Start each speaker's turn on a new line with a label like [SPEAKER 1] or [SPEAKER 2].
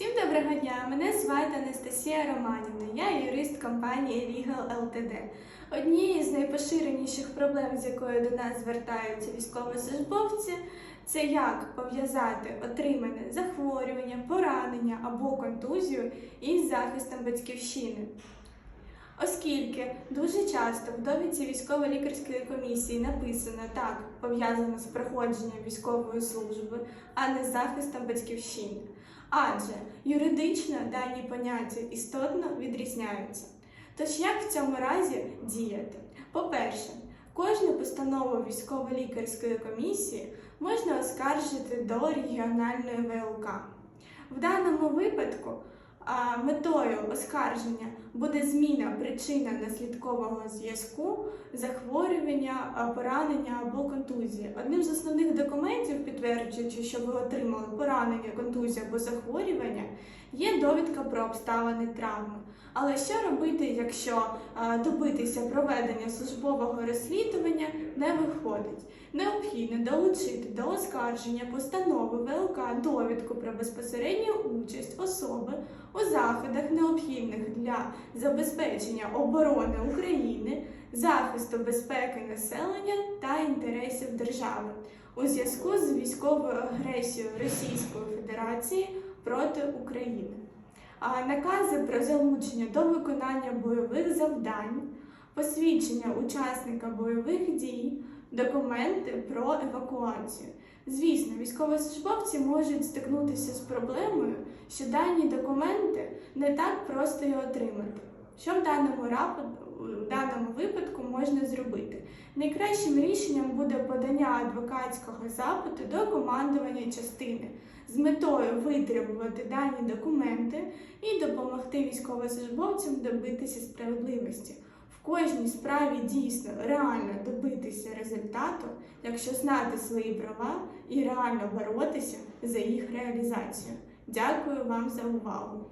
[SPEAKER 1] Всім доброго дня! Мене звати Анастасія Романівна. Я юрист компанії Legal Ltd. Однією з найпоширеніших проблем, з якою до нас звертаються військовослужбовці, це як пов'язати отримане захворювання, поранення або контузію із захистом батьківщини. Оскільки дуже часто в довідці військово-лікарської комісії написано так, пов'язано з проходженням військової служби, а не з захистом батьківщини. Адже юридично дані поняття істотно відрізняються. Тож як в цьому разі діяти? По-перше, кожну постанову військово-лікарської комісії можна оскаржити до регіональної ВЛК. В даному випадку метою оскарження буде зміна причинно-наслідкового зв'язку, захворювання, поранення або контузії. Одним з основних документів, підтверджуючи, що ви отримали поранення, контузію або захворювання, є довідка про обставини травми. Але що робити, якщо добитися проведення службового розслідування не виходить? Необхідно долучити до оскарження постанови ВЛК довідку про безпосередню участь особи у заходах, необхідних для забезпечення оборони України, захисту безпеки населення та інтересів держави у зв'язку з військовою агресією Російської Федерації проти України. А накази про залучення до виконання бойових завдань, посвідчення учасника бойових дій, документи про евакуацію. Звісно, військовослужбовці можуть стикнутися з проблемою, що дані документи не так просто й отримати. Що в даному рапорт- в даному випадку можна зробити? Найкращим рішенням буде подання адвокатського запиту до командування частини з метою витребувати дані документи і допомогти військовослужбовцям добитися справедливості. Кожній справі дійсно реально добитися результату, якщо знати свої права і реально боротися за їх реалізацію. Дякую вам за увагу!